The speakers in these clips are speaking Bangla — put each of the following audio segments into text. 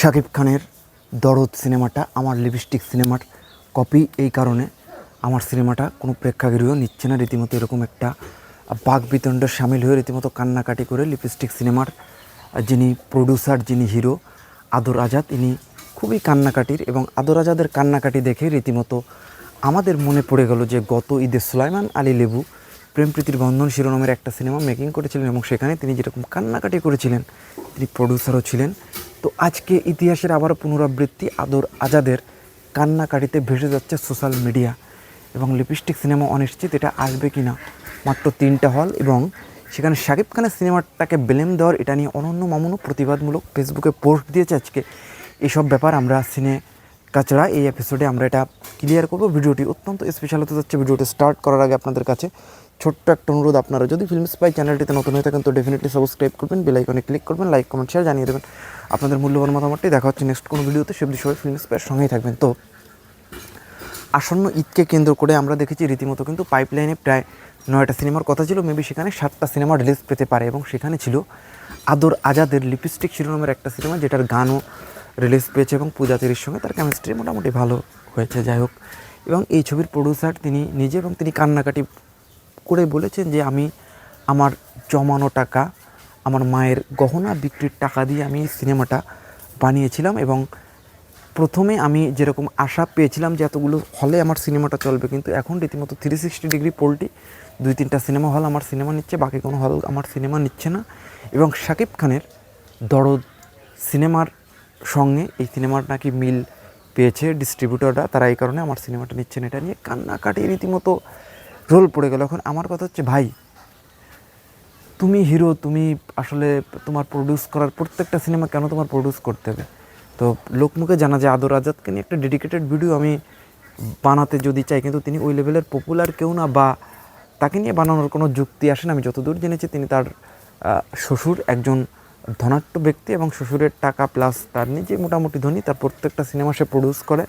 শাকিব খানের দরদ সিনেমাটা, আমার লিপস্টিক সিনেমার কপি এই কারণে আমার সিনেমাটা কোনো প্রেক্ষাগৃহ নিচ্ছে না। রীতিমতো এরকম একটা বাঘ বিতণ্ডের সামিল হয়ে রীতিমতো কান্নাকাটি করে লিপস্টিক সিনেমার যিনি প্রডিউসার যিনি হিরো আদর আজাদ, ইনি খুবই কান্নাকাটির এবং আদর আজাদের কান্নাকাটি দেখে রীতিমতো আমাদের মনে পড়ে গেল যে গত ঈদে সুলাইমান আলী লেবু, প্রেম প্রীতির বন্ধন শিরোনামের একটা সিনেমা মেকিং করেছিলেন এবং সেখানে তিনি যেরকম কান্নাকাটি করেছিলেন, তিনি প্রডিউসারও ছিলেন। তো আজকে ইতিহাসের আবার পুনরাবৃত্তি, আদর আজাদের কান্নাকাটিতে ভেসে যাচ্ছে সোশ্যাল মিডিয়া এবং লিপস্টিক সিনেমা অনিশ্চিত, এটা আসবে কি না? মাত্র তিনটা হল এবং সেখানে শাকিব খানের সিনেমাটাকে ব্লেম দেওয়ার, এটা নিয়ে অনন্য মামুনও প্রতিবাদমূলক ফেসবুকে পোস্ট দিয়েছে আজকে। এসব ব্যাপার আমরা সিনে কাছড়া এই এপিসোডে আমরা এটা ক্লিয়ার করব। ভিডিওটি অত্যন্ত স্পেশাল হতে যাচ্ছে, ভিডিওটি স্টার্ট করার আগে আপনাদের কাছে ছোট্ট একটা অনুরোধ, আপনারা যদি ফিল্ম স্পাই চ্যানেলটিতে নতুন হয়ে থাকেন, তো ডেফিনেটলি সাবস্ক্রাইব করবেন বেল আইকনে ক্লিক করবেন লাইক কমেন্ট শেয়ার জানিয়ে দেবেন। আপনাদের মূল্যবান মতামতটি দেখা হচ্ছে নেক্সট কোনো ভিডিওতে সে বিষয়ে ফিল্ম স্পাইয়ের সঙ্গেই থাকবেন। তো, আসন্ন ঈদকে কেন্দ্র করে আমরা দেখেছি রীতিমতো কিন্তু পাইপলাইনে প্রায় নয়টা সিনেমার কথা ছিল। মেবি সেখানে সাতটা সিনেমা রিলিজ পেতে পারে এবং সেখানে ছিল আদর আজাদের লিপস্টিক শিরোনামের একটা সিনেমা যেটার গানও রিলিজ পেয়েছে এবং পূজা তিরির সঙ্গে তার কেমিস্ট্রি মোটামুটি ভালো হয়েছে, যাই হোক। এবং এই ছবির প্রডিউসার তিনি নিজে এবং তিনি কান্নাকাটি করে বলেছেন যে, আমি আমার জমানো টাকা আমার মায়ের গহনা বিক্রির টাকা দিয়ে আমি সিনেমাটা বানিয়েছিলাম এবং প্রথমে আমি যেরকম আশা পেয়েছিলাম যে এতগুলো হলে আমার সিনেমাটা চলবে, কিন্তু এখন রীতিমতো থ্রি সিক্সটি ডিগ্রি পোলটি দুই তিনটা সিনেমা হল আমার সিনেমা নিচ্ছে, বাকি কোনো হল আমার সিনেমা নিচ্ছে না। এবং শাকিব খানের দরদ সিনেমার সঙ্গে এই সিনেমার নাকি মিল পেয়েছে ডিস্ট্রিবিউটররা তারা এই কারণে আমার সিনেমাটা নিচ্ছেন। এটা নিয়ে কান্নাকাটি রীতিমতো রোল পড়ে গেল। এখন আমার কথা হচ্ছে, ভাই তুমি হিরো, তুমি আসলে তোমার প্রডিউস করার প্রত্যেকটা সিনেমা কেন তোমার প্রডিউস করতে হবে? তো লোকমুখে জানা যায় আদর আজাদকে নিয়ে একটা ডেডিকেটেড ভিডিও আমি বানাতে যদি চাই, কিন্তু তিনি ওই লেভেলের পপুলার কেউ না বা তাকে নিয়ে বানানোর কোনো যুক্তি আসে না। আমি যতদূর জেনেছি, তিনি তার শ্বশুর একজন ধনাঢ্য ব্যক্তি এবং শ্বশুরের টাকা প্লাস তার নিজে মোটামুটি ধনী, তার প্রত্যেকটা সিনেমা সে প্রডিউস করে।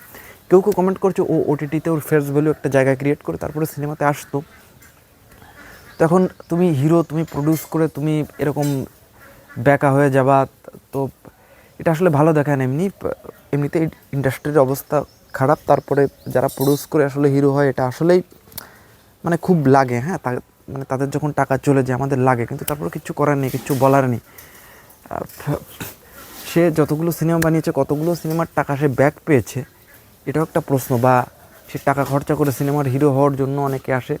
কেউ কেউ কমেন্ট করছে, ও ওটিটিতে ওর ফেস ভ্যালু একটা জায়গা ক্রিয়েট করে, তারপরে সিনেমাতে আসতো। তখন তুমি হিরো তুমি প্রডিউস করে তুমি এরকম ব্যাকা হয়ে যাবা, তো এটা আসলে ভালো দেখায় না এমনি, এমনিতে ইন্ডাস্ট্রির অবস্থা খারাপ, তারপরে যারা প্রডিউস করে আসলে হিরো হয়, এটা আসলেই মানে খুব লাগে হ্যাঁ তা মানে তাদের যখন টাকা চলে যায়, আমাদের লাগে, কিন্তু তারপরে কিছু করার নেই, কিছু বলার নেই। সে যতগুলো সিনেমা বানিয়েছে, কতগুলো সিনেমার টাকা সে ব্যাক পেয়েছে, এটাও একটা প্রশ্ন, বা সে টাকা খরচা করে সিনেমার হিরো হওয়ার জন্য অনেকে আসে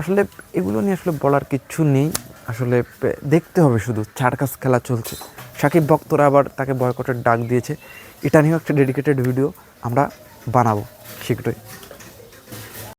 আসলে এগুলো নিয়ে আসলে বলার কিচ্ছু নেই। আসলে দেখতে হবে শুধু, চারকাস খেলা চলছে। সাকিব ভক্তরা আবার তাকে বয়কটের ডাক দিয়েছে। এটা নিয়েও একটা ডেডিকেটেড ভিডিও আমরা বানাবো, শীঘ্রই।